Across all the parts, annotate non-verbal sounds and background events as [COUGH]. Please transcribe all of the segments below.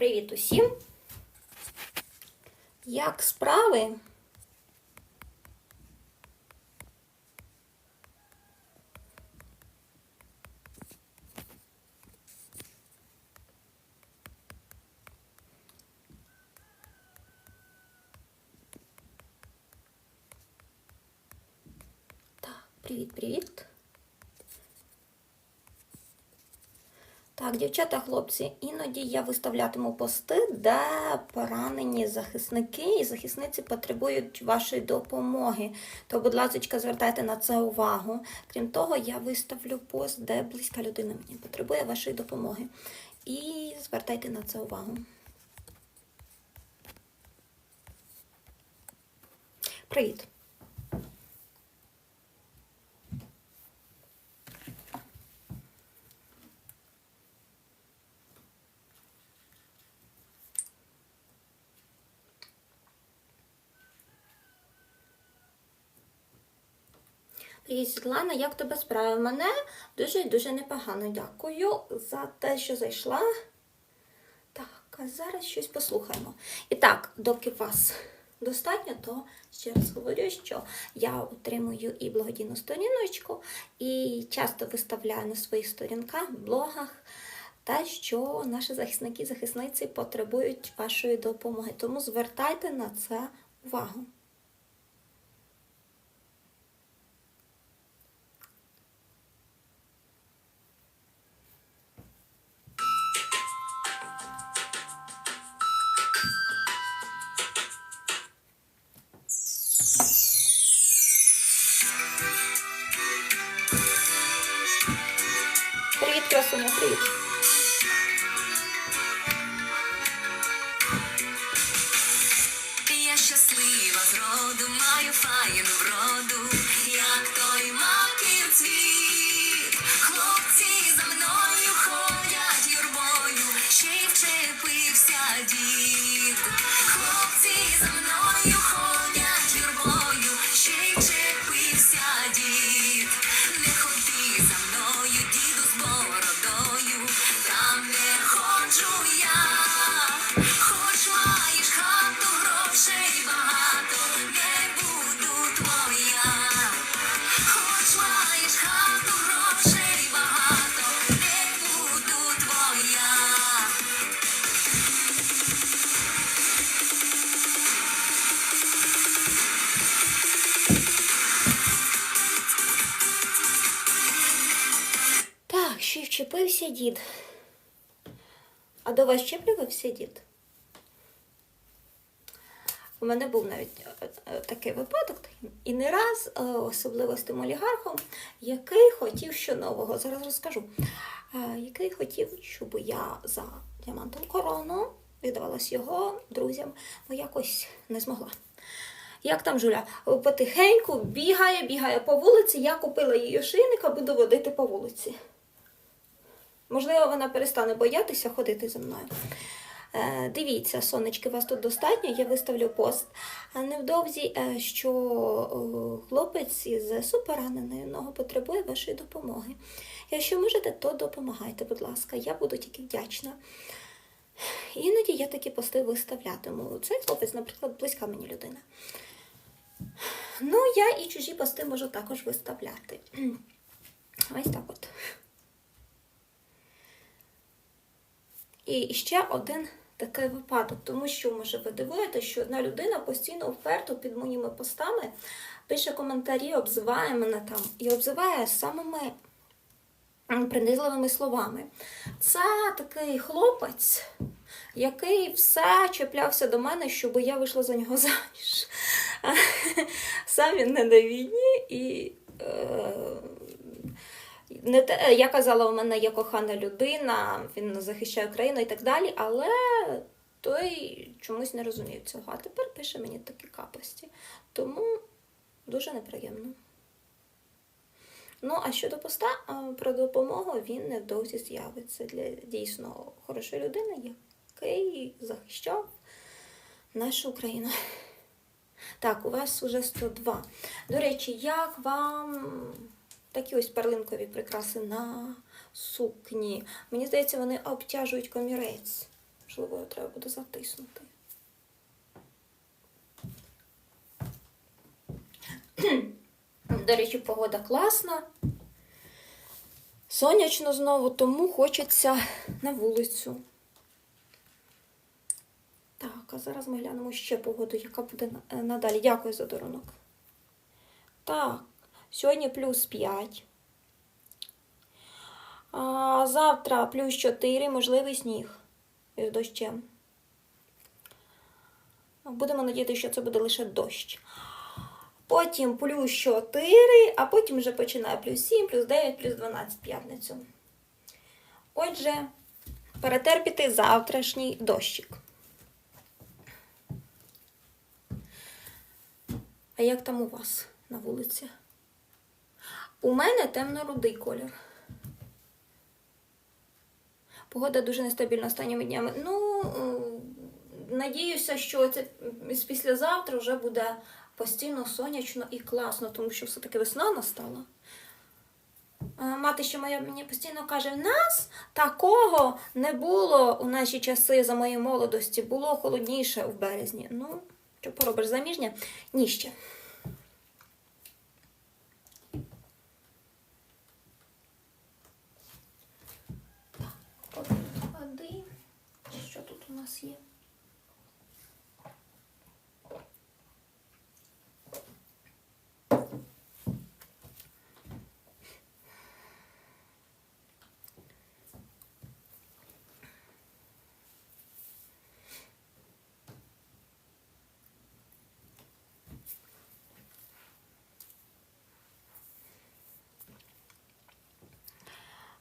Привіт усім! Як справи? Так, привіт-привіт. Так, дівчата, хлопці, іноді я виставлятиму пости, де поранені захисники і захисниці потребують вашої допомоги. То, будь ласка, звертайте на це увагу. Крім того, я виставлю пост, де близька людина мені потребує вашої допомоги. І звертайте на це увагу. Привіт! Привіт, Світлана, як тебе справи? Мене дуже дуже непогано. Дякую за те, що зайшла. Так, а зараз щось послухаємо. І так, доки вас достатньо, то ще раз говорю, що я отримую і благодійну сторіночку, і часто виставляю на своїх сторінках, блогах. Те, що наші захисники і захисниці потребують вашої допомоги. Тому звертайте на це увагу. Красуня, привіт. Я щаслива зроду, маю файну вроду, як той маків цвіт. Хлопці за мною ходять юрбою, ще й вчепився дід. Хлопці за мною ще вчепився дід. А до вас вчеплювався дід? У мене був навіть е, е, такий випадок, і не раз, е, особливо з тим олігархом, який хотів що нового. Зараз розкажу. Який хотів, щоб я за діамантом корону віддавалась його друзям, ну якось не змогла. Як там Жуля? Потихеньку бігає, бігає по вулиці. Я купила їй ошейника, буду водити по вулиці. Можливо, вона перестане боятися ходити за мною. Е, дивіться, сонечки, вас тут достатньо, я виставлю пост. Невдовзі, е, що хлопець із суперраненою ногою потребує вашої допомоги. Якщо можете, то допомагайте, будь ласка, я буду тільки вдячна. Іноді я такі пости виставлятиму. Цей хлопець, наприклад, близька мені людина. Ну, я і чужі пости можу також виставляти. Ось так от. І ще один такий випадок, тому що, може, ви дивуєте, що одна людина постійно вперто під моїми постами пише коментарі, обзиває мене там і обзиває самими принизливими словами. Це такий хлопець, який все чіплявся до мене, щоб я вийшла за нього [LAUGHS] заміж. Сам він не на війні і. Е, не те, я казала, у мене є кохана людина, він захищає Україну і так далі, але той чомусь не розумів цього. А тепер пише мені такі капості. Тому дуже неприємно. Ну, а щодо поста про допомогу, він невдовзі з'явиться для дійсно хорошої людини, який захищав нашу Україну. [LAUGHS] Так, у вас уже 102. До речі, як вам такі ось перлинкові прикраси на сукні? Мені здається, вони обтяжують комірець. Можливо, його треба буде затиснути. [CLEARS THROAT] До речі, погода класна. Сонячно знову, тому хочеться на вулицю. Так, а зараз ми глянемо ще погоду, яка буде надалі. Дякую за дарунок. Так, сьогодні плюс 5. А, завтра плюс 4, можливий сніг із дощем. Будемо надіятися, що це буде лише дощ. Потім плюс 4, а потім вже починає плюс 7, плюс 9, плюс 12 п'ятницю. Отже, перетерпіти завтрашній дощик. А як там у вас на вулиці? У мене темно-рудий колір. Погода дуже нестабільна останніми днями. Ну, надіюся, що це післязавтра вже буде постійно сонячно і класно, тому що все-таки весна настала. Е, Мати ще моя мені постійно каже: в нас такого не було у наші часи за моєї молодості. Було холодніше в березні. Ну, що поробиш заміжня? Ні ще. Один води. Що тут у нас є?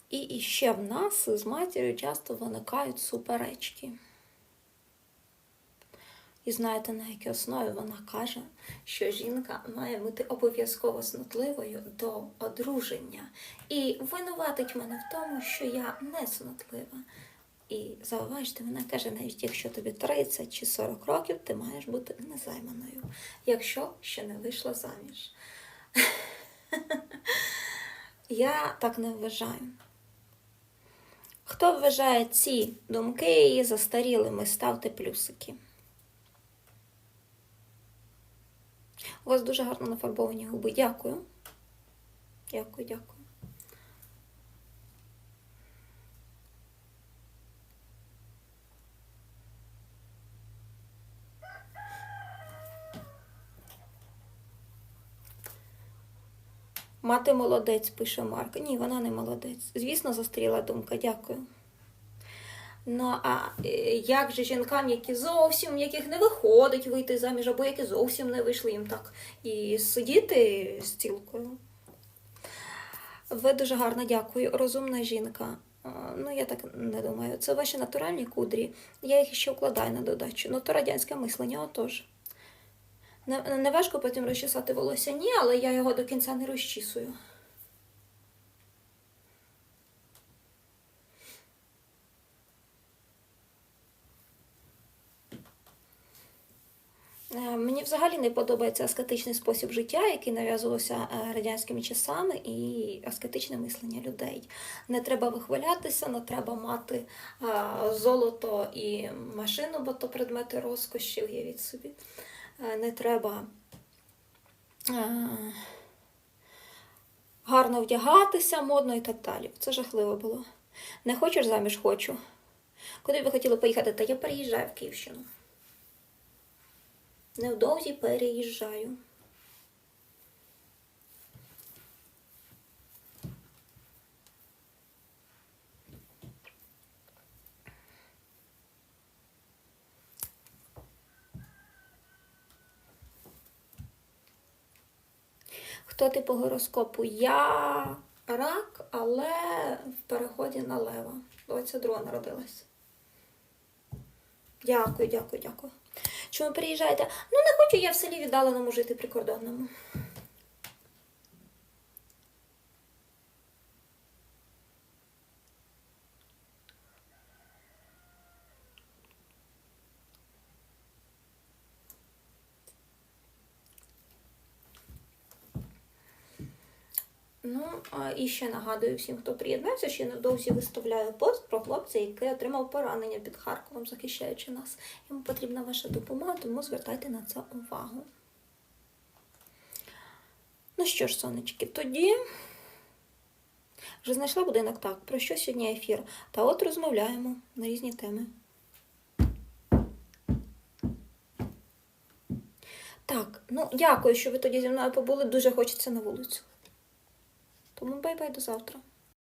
І іще в нас з матір'ю часто виникають суперечки. І знаєте, на якій основі вона каже, що жінка має бути обов'язково снотливою до одруження. І винуватить мене в тому, що я не снотлива. І зауважте, вона каже, навіть якщо тобі 30 чи 40 років, ти маєш бути незайманою, якщо ще не вийшла заміж. [LAUGHS] Я так не вважаю. Хто вважає ці думки її застарілими, ставте плюсики. У вас дуже гарно нафарбовані губи. Дякую. Дякую, дякую. Мати молодець, пише Марк. Ні, вона не молодець. Звісно, застаріла думка, дякую. Ну, а е, як же жінкам, які зовсім, яких не виходить вийти заміж, або які зовсім не вийшли їм так і сидіти з цілкою? Ви дуже гарно дякую. Розумна жінка. Ну, я так не думаю. Це ваші натуральні кудрі. Я їх ще вкладаю на додачу. Ну, то радянське мислення, отож. Не, не важко потім розчесати волосся, ні, але я його до кінця не розчісую. Е, Мені взагалі не подобається аскетичний спосіб життя, який нав'язувався е, радянськими часами, і аскетичне мислення людей. Не треба вихвалятися, не треба мати е, золото і машину, бо то предмети розкоші, уявіть собі. Е, Не треба гарно вдягатися, модно і так далі. Це жахливо було. Не хочеш заміж? Хочу. Куди б ви хотіли поїхати? Та я переїжджаю в Київщину. Невдовзі переїжджаю. Хто ти по гороскопу? Я рак, але в переході на лева. 22 народилась. Дякую, дякую, дякую. Чому приїжджаєте? Ну, не хочу я в селі віддаленому жити прикордонному. Ну, і ще нагадую всім, хто приєднався, що я невдовзі виставляю пост про хлопця, який отримав поранення під Харковом, захищаючи нас. Йому потрібна ваша допомога, тому звертайте на це увагу. Ну що ж, сонечки, тоді вже знайшла будинок так. Про що сьогодні ефір? Та от розмовляємо на різні теми. Так, ну дякую, що ви тоді зі мною побули. Дуже хочеться на вулицю. Тому бай-бай до завтра.